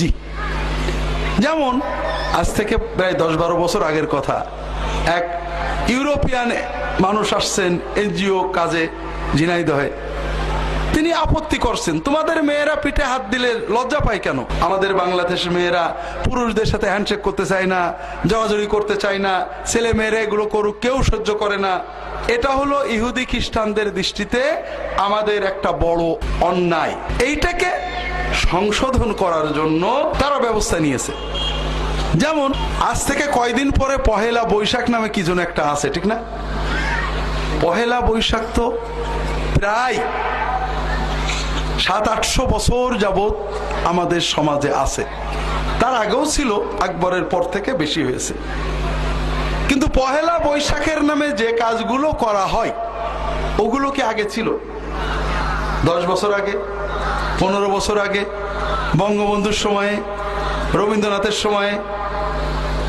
জি। যেমন, আজ থেকে প্রায় দশ বারো বছর আগের কথা, এক ইউরোপিয়ান মানুষ আসছেন এনজিও কাজে ঝিনাইদহে তিনি আপত্তি করছেন, তোমাদের মেয়েরা পিঠে হাত দিলে লজ্জা পায় কেন? আমাদের বাংলাদেশের মেয়েরা পুরুষদের সাথে হ্যান্ডশেক করতে চায় না জড়াজড়ি করতে চায় না, ছেলে মেয়েরা এগুলো করুক, কেউ সহ্য করে না। এটা হলো ইহুদি খ্রিস্টানদের দৃষ্টিতে আমাদের একটা বড় অন্যায়। এইটাকে সংশোধন করার জন্য তারা ব্যবস্থা নিয়েছে। যেমন, আজ থেকে কয়দিন পরে পহেলা বৈশাখ নামে কি যেন একটা আছে, ঠিক না? পহেলা বৈশাখ তো প্রায় সাত, আটশো বছর যাবৎ আমাদের সমাজে আছে। তার আগেও ছিল, আকবরের পর থেকে বেশি হয়েছে। কিন্তু পহেলা বৈশাখের নামে যে কাজগুলো করা হয়, ওগুলো কি আগে ছিল? দশ বছর আগে? পনেরো বছর আগে, বঙ্গবন্ধুর সময়ে, রবীন্দ্রনাথের সময়ে,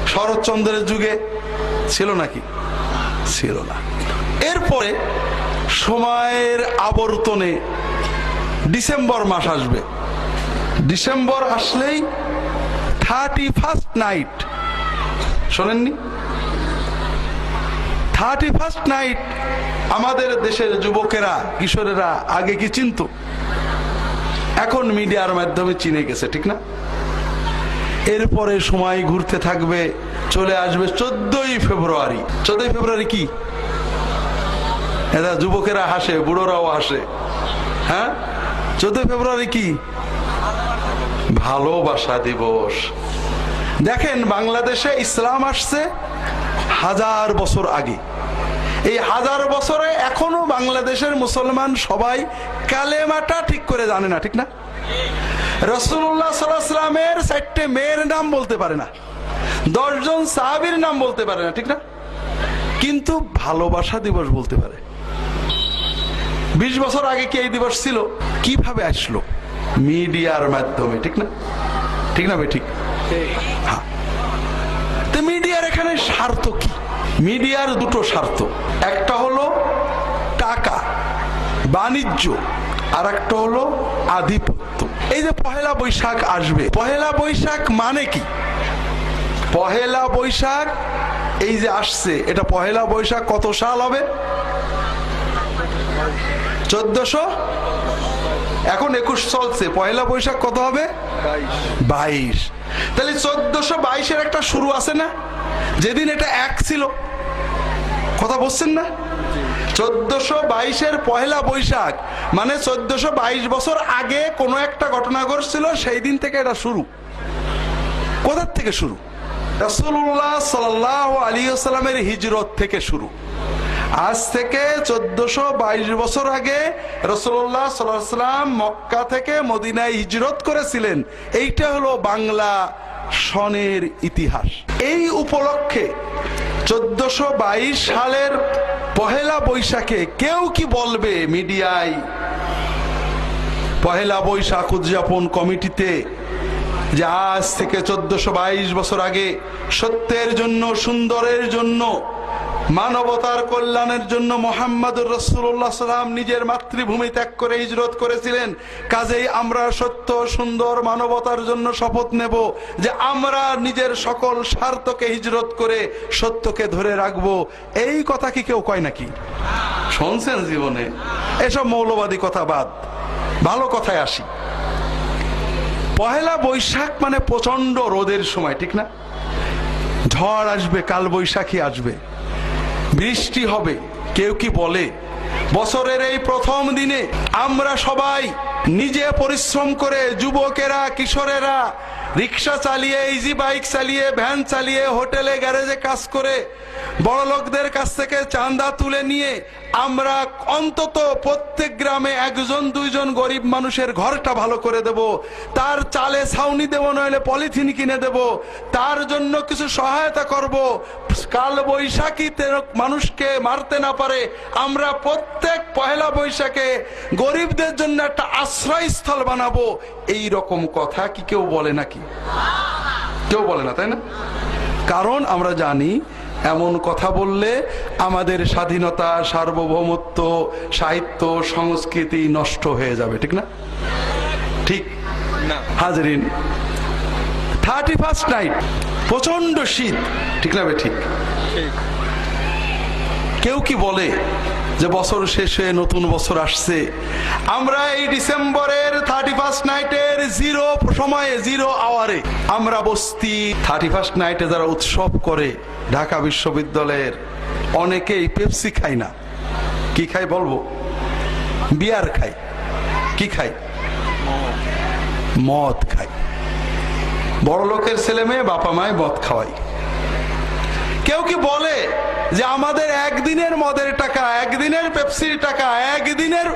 শরৎচন্দ্রের যুগে ছিল নাকি? ছিল না। এরপরে সময়ের আবর্তনে ডিসেম্বর মাস আসবে। ডিসেম্বর আসলেই থার্টি ফার্স্ট নাইট। শোনেননি? থার্টি ফার্স্ট নাইট আমাদের দেশের যুবকেরা, কিশোরেরা আগে কি চিনত? এখন মিডিয়ার মাধ্যমে চিনে গেছে, ঠিক না? এরপরে সময় ঘুরতে থাকবে, চলে আসবে চোদ্দই ফেব্রুয়ারি। চোদ্দই ফেব্রুয়ারি কি? এরা যুবকেরা হাসে, বুড়োরাও হাসে। হ্যাঁ? চোদ্দই ফেব্রুয়ারি কি? ভালোবাসা দিবস। দেখেন, বাংলাদেশে ইসলাম আসছে হাজার বছর আগে। এই হাজার বছরে এখনও বাংলাদেশের মুসলমান সবাই কালেমাটা ঠিক করে জানে না, ঠিক না? রসুল্লাহ সাল্লামের চারটে মেয়ের নাম বলতে পারে না। দশজন সাহাবির নাম বলতে পারে না, ঠিক না? কিন্তু ভালোবাসা দিবস বলতে পারে। বিশ বছর আগে কি এই দিবস ছিল? কীভাবে আসলো? মিডিয়ার মাধ্যমে, ঠিক না? ঠিক না ভাই, ঠিক? হ্যাঁ। মিডিয়ার এখানে স্বার্থ কি? মিডিয়ার দুটো স্বার্থ। একটা হলো টাকা, বাণিজ্য আর একটা হলো আধিপত্য। এই যে পহেলা বৈশাখ আসবে। পহেলা বৈশাখ মানে কি? পহেলা বৈশাখ, এই যে আসছে, এটা পহেলা বৈশাখ কত সাল হবে? চোদ্দশো? এখন একুশ চলছে। পহেলা বৈশাখ কত হবে? বাইশ। তাহলে চোদ্দশো বাইশের একটা শুরু আছে না? যেদিন এটা এক ছিল কথা বলছেন না? চোদ্দশো বাইশের পহেলা বৈশাখ মানে চোদ্দশো বাইশ বছর আগে কোনো একটা ঘটনা ঘটছিল, সেই দিন থেকে এটা শুরু। কোথার থেকে শুরু? রসুল্লাহ সাল আলী সাল্লামের হিজরত থেকে শুরু। আজ থেকে চোদ্দশো বাইশ বছর আগে রসুল্লাহ সাল্লাম মক্কা থেকে মদিনায় হিজরত করেছিলেন। এইটা হলো বাংলা সনের ইতিহাস। এই উপলক্ষে চোদ্দশো সালের পহেলা বৈশাখে কেউ কি বলবে মিডিয়ায়? পহেলা বৈশাখ উদযাপন কমিটিতে যে আজ থেকে চোদ্দশো বছর আগে সত্যের জন্য, সুন্দরের জন্য মানবতার কল্যাণের জন্য মোহাম্মদুর রসুল্লাহ সাল্লাম নিজের মাতৃভূমি ত্যাগ করে হিজরত করেছিলেন। কাজেই আমরা সত্য, সুন্দর মানবতার জন্য শপথ নেব যে আমরা নিজের সকল স্বার্থকে হিজরত করে সত্যকে ধরে রাখব। এই কথা কি কেউ কয় নাকি? শুনছেন জীবনে? এসব মৌলবাদী কথা বাদ। ভালো কথায় আসি। পহেলা বৈশাখ মানে প্রচণ্ড রোদের সময়, ঠিক না? ঝড় আসবে কাল বৈশাখী আসবে। বৃষ্টি হবে, কেউ কি বলে? বছরের এই প্রথম দিনে আমরা সবাই নিজে পরিশ্রম করে যুবকেরা, কিশোরেরা, রিক্সা চালিয়ে ইজি বাইক চালিয়ে ভ্যান চালিয়ে হোটেলে গ্যারেজে কাজ করে বড় লোকদের কাছ থেকে চাঁদা তুলে নিয়ে আমরা অন্তত প্রত্যেক গ্রামে একজন, দুইজন গরিব মানুষের ঘরটা ভালো করে দেব। তার চালে ছাউনি দেব, নইলে পলিথিন কিনে দেব। তার জন্য কিছু সহায়তা করব। কাল বৈশাখীতে মানুষকে মারতে না পারে। আমরা প্রত্যেক পহেলা বৈশাখে গরিবদের জন্য একটা আশ্রয়স্থল বানাবো। এই রকম কথা কি কেউ বলে নাকি? কেউ বলে না তাই না? কারণ আমরা জানি এমন কথা বললে আমাদের স্বাধীনতা সার্বভৌমত্ব সাহিত্য সংস্কৃতি নষ্ট হয়ে যাবে ঠিক না? ঠিক? না। হাজরিন থার্টি ফার্স্ট নাইট প্রচণ্ড শীত ঠিক না ঠিক? কেউ কি বলে যে বছর শেষ হয়ে নতুন বছর আসছে? আমরা এই ডিসেম্বরের থার্টি ফার্স্ট নাইটের জিরো সময়ে জিরো আওয়ারে আমরা বস্তি। থার্টি ফার্স্ট নাইটে যারা উৎসব করে, ঢাকা বিশ্ববিদ্যালয়ের, অনেকেই পেপসি খায় না। কি খাই বলব? বিয়ার খাই কি খাই মদ খাই বড় লোকের ছেলে মেয়ে বাবা মায় মদ খাওয়াই কেউ কি বলে যে আমাদের একদিনের মদের টাকা, একদিনের পেপসির টাকা, একদিনের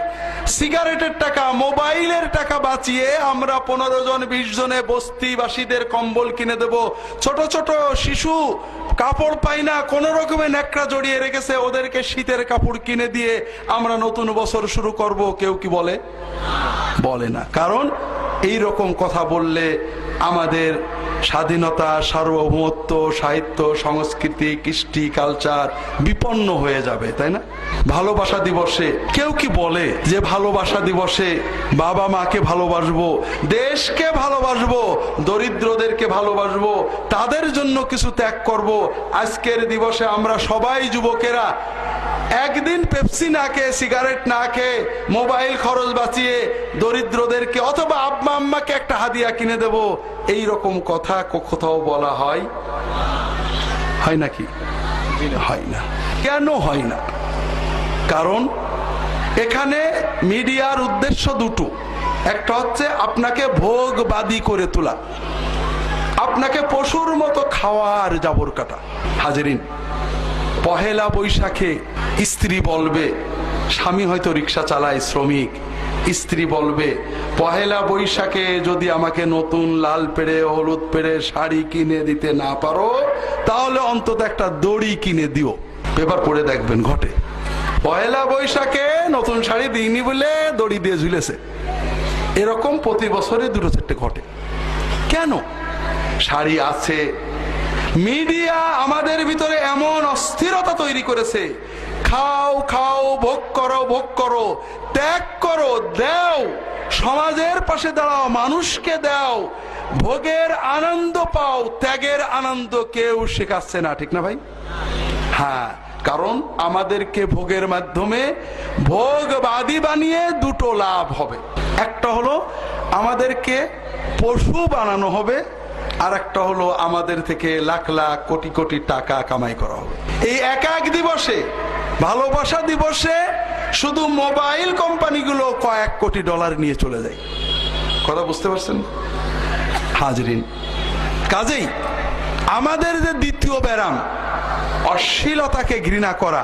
সিগারেটের টাকা, মোবাইলের টাকা বাঁচিয়ে আমরা পনেরো জন, বিশ জনে বস্তিবাসীদের কম্বল কিনে দেব। ছোট ছোট শিশু কাপড় পাই না, কোন রকমের ন্যাকড়া জড়িয়ে রেখেছে, ওদেরকে শীতের কাপড় কিনে দিয়ে আমরা নতুন বছর শুরু করব, কেউ কি বলে? বলে না। কারণ এই রকম কথা বললে আমাদের স্বাধীনতা, সার্বভৌমত্ব, সাহিত্য, সংস্কৃতি, কৃষ্টি, কালচার বিপন্ন হয়ে যাবে, তাই না? ভালোবাসা দিবসে কেউ কি বলে যে ভালোবাসা দিবসে বাবা মাকে ভালোবাসবো, দেশকে ভালোবাসবো, দরিদ্রদেরকে ভালোবাসবো, তাদের জন্য কিছু ত্যাগ করব? আজকের দিবসে আমরা সবাই যুবকেরা একদিন পেপসি না খেয়ে, সিগারেট না খেয়ে, মোবাইল খরচ বাঁচিয়ে দরিদ্রদেরকে অথবা আব্বা আম্মাকে একটা হাদিয়া কিনে দেব এই রকম কথা কোথাও বলা হয়? হয় নাকি? হয় না। কেন হয় না? কারণ এখানে মিডিয়ার উদ্দেশ্য দুটো। একটা হচ্ছে আপনাকে ভোগবাদী করে তোলা। আপনাকে পশুর মতো খাওয়ার জাবর কাটা হাজারিন, পহেলা বৈশাখে স্ত্রী বলবে, স্বামী হয়তো রিক্সা চালায়, শ্রমিক। স্ত্রী বলবে, পহেলা বৈশাখে যদি আমাকে নতুন লাল পেড়ে, হলুদ পেড়ে শাড়ি কিনে দিতে না পারো, তাহলে অন্তত একটা দড়ি কিনে দিও। পেপার পড়ে দেখবেন ঘটে। পহেলা বৈশাখে নতুন শাড়ি দিইনি বলে দড়ি দিয়ে ঝুলেছে। এরকম প্রতি বছরে দুটো চারটে ঘটে। কেন? শাড়ি আছে। মিডিয়া আমাদের ভিতরে এমন অস্থিরতা তৈরি করেছে খাও খাও, ভোগ করো ভোগ করো, ত্যাগ করো, দেও। সমাজের পাশে দাঁড়াও, মানুষকে দাও। ভোগের আনন্দ পাও, ত্যাগের আনন্দ কেউ শেখাচ্ছে না, ঠিক না ভাই? হ্যাঁ কারণ আমাদেরকে ভোগের মাধ্যমে ভোগবাদী বানিয়ে দুটো লাভ হবে। একটা হলো আমাদেরকে পশু বানানো হবে, আর একটা হলো আমাদের থেকে লাখ লাখ কোটি কোটি টাকা কামাই করা হবে। এই এক এক দিবসে ভালোবাসা দিবসে শুধু মোবাইল কোম্পানিগুলো কয়েক কোটি ডলার নিয়ে চলে যায়। কথা বুঝতে পারছেন? হাজরিন, কাজেই আমাদের যে দ্বিতীয় ব্যারাম, অশ্লীলতাকে ঘৃণা করা